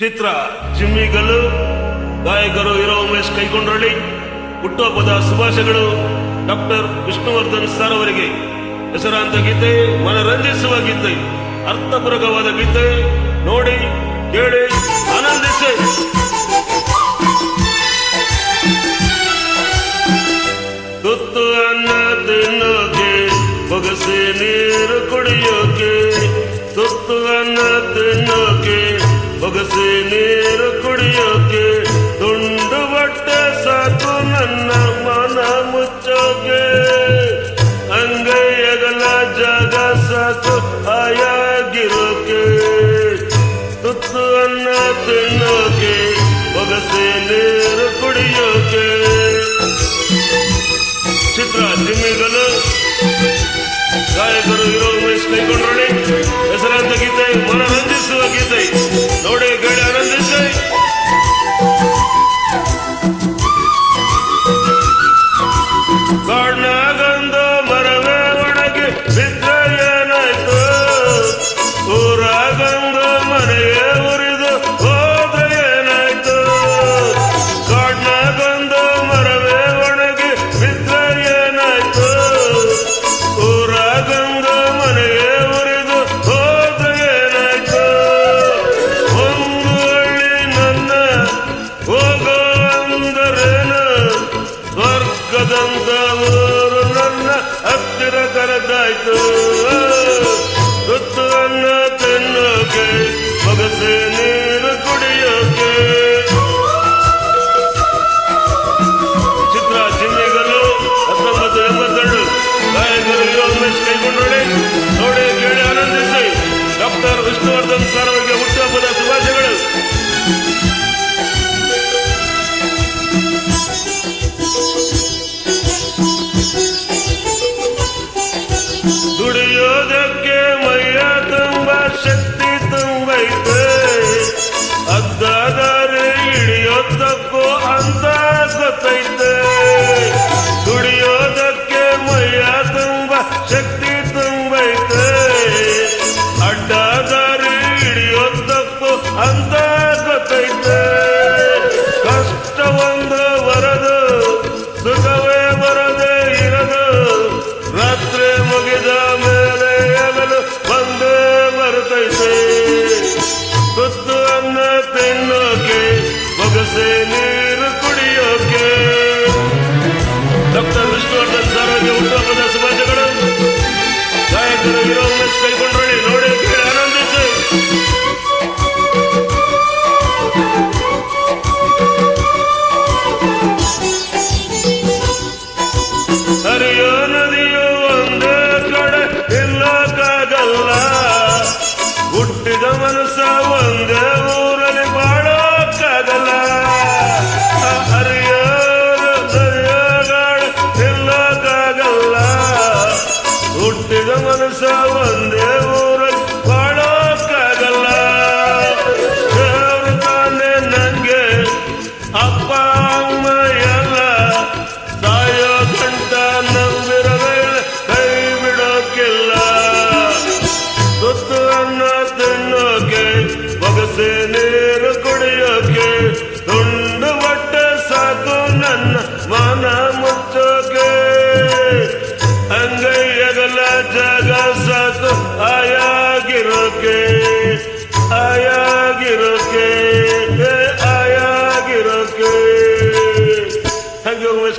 ಚಿತ್ರ ಜಿಮ್ಮಿಗಲ್ಲು ಗಾಯಕರು ಇರೋ ಉಮೇಶ್ ಕೈಕೊಂಡ್ರಳ್ಳಿ ಹುಟ್ಟುಹಬ್ಬದ ಶುಭಾಶಯಗಳು ಡಾಕ್ಟರ್ ವಿಷ್ಣುವರ್ಧನ್ ಸರ್ ಅವರಿಗೆ. ಹೆಸರಾಂತ ಗೀತೆ, ಮನರಂಜಿಸುವ ಗೀತೆ ಅರ್ಥಪೂರ್ವಕವಾದ ಗೀತೆ, ನೋಡಿ, ಕೇಳಿ, ಆನಂದಿಸಿ. ತುತ್ತು ಅನ್ನ ತಿನ್ನೋಕೆ, ಬೊಗಸೆ ನೀರು ಕುಡಿಯೋಕೆ, ತುತ್ತು ಅನ್ನ ತಿನ್ನೋಕೆ ನೀರು ದುಂಡು ಬಟ್ಟೆ ಸಾಕು ನನ್ನ ಮನ ಮುಚ್ಚೋಕೆ. ಅಂಗೈಯಗಲ ಜಾಗ ಸಾಕು ಆಯಾಗಿರೋಕೆ ತುತ್ತು ಅನ್ನ ತಿನ್ನೋಕೆ ಒಗಸೆ ನೀರು ಕುಡಿಯೋಕೆ. ಚಿತ್ರ ಜಿಮ್ಮಿಗಳು ಗಾಯಕರು ಇರೋ ಉಮೇಶ್ ಕೈಕೊಂಡ್ರೊಳ್ಳಿ ಹೆಸರಾಂತ ಗೀತೆ ಮನರಂಜಿಸುವ ಗೀತೆ. ನೋಡಿ ಕೇಳಿ ಸ್ವರ್ಗದಂತ ಊರು ನನ್ನ ಹತ್ತಿರ ಕರೆದಾಯ್ತು. ತುತ್ತು ತಿನ್ನೋಕೆ ಬಗಸೆ ಸುಖವೇ ಬರದೆ ಇರದು. ರಾತ್ರಿ ಮುಗಿದ ಮೇಲೆ ಹಗಲು ಬಂದೇ ಬರುತ್ತೈತೆ ತುತ್ತು ಅನ್ನ ತಿನ್ನೋಕೆ ಬೊಗಸೆ ನೀರು coração.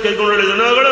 ಆಯಾಗಿರೋಕೆ